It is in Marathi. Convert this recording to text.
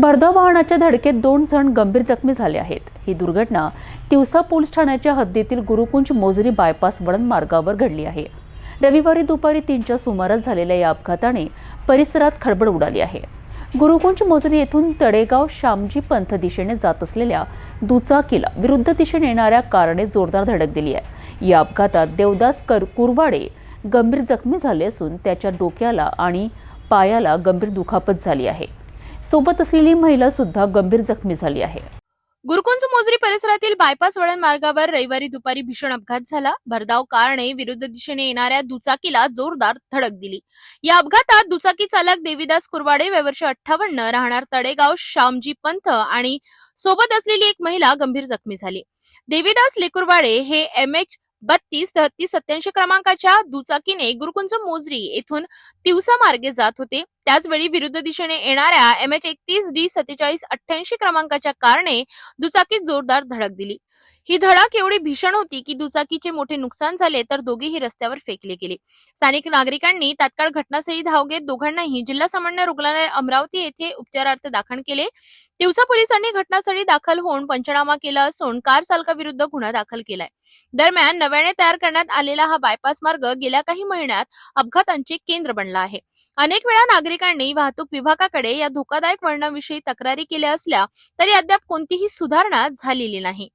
भरधाव वाहनाच्या धडकेत दोन जण गंभीर जखमी झाले आहेत. ही दुर्घटना तिवसा पोलीस ठाण्याच्या हद्दीतील गुरुकुंज मोजरी बायपास वळण मार्गावर घडली आहे. रविवारी दुपारी तीनच्या सुमारास झालेल्या या अपघाताने परिसरात खळबळ उडाली आहे. गुरुकुंज मोजरी येथून तडेगाव श्यामजी पंथ दिशेने जात असलेल्या दुचाकीला विरुद्ध दिशेने येणाऱ्या कारणे जोरदार धडक दिली आहे. या अपघातात देवदास कर कुरवाडे गंभीर जखमी झाले असून त्याच्या डोक्याला आणि पायाला गंभीर दुखापत झाली आहे. सोबत असलेली महिला सुद्धा गंभीर जखमी झाली आहे. गुरुकुंज मोजरी परिसरातील बायपास वळण मार्गावर रविवारी दुपारी भीषण अपघात झाला. भरधाव कारने विरुद्ध दिशेने येणाऱ्या दुचाकीला जोरदार धडक दिली. या अपघातात दुचाकी चालक देवीदास कुरवाडे वयवर्ष अठ्ठावन्न राहणार तडेगाव श्यामजी पंथ आणि सोबत असलेली एक महिला गंभीर जखमी झाली. देवीदास लेकुरवाडे हे एम एच बत्तीस तेहतीस सत्याऐंशी क्रमांकाच्या दुचाकीने गुरुकुंज मोजरी येथून तिवसा मार्गे जात होते. त्याचवेळी विरुद्ध दिशेने येणाऱ्या एम एच एकतीस डी सत्तेचाळीस अठ्ठ्याऐंशी क्रमांकाच्या कारने दुचाकीत जोरदार धडक दिली. ही धडक एवढी भीषण होती की दुचाकीचे मोठे नुकसान झाले तर दोघेही रस्त्यावर फेकले गेले. स्थानिक नागरिकांनी तात्काळ घटनास्थळी धाव घेत दोघांनाही जिल्हा सामान्य रुग्णालय अमरावती येथे उपचारार्थ दाखल केले. दिवसा पोलिसांनी घटनास्थळी दाखल होऊन पंचनामा केला असून कार चालकाविरुद्ध गुन्हा दाखल केलाय. दरम्यान नव्याने तयार करण्यात आलेला हा बायपास मार्ग गेल्या काही महिन्यात अपघातांचे केंद्र बनला आहे. अनेक वेळा नागरिक नागरिकांनी वाहतूक विभागाकडे या धोकादायक वळणाविषयी तक्रारी केल्या असल्या तरी अद्याप कोणतीही सुधारणा झालेली नाही.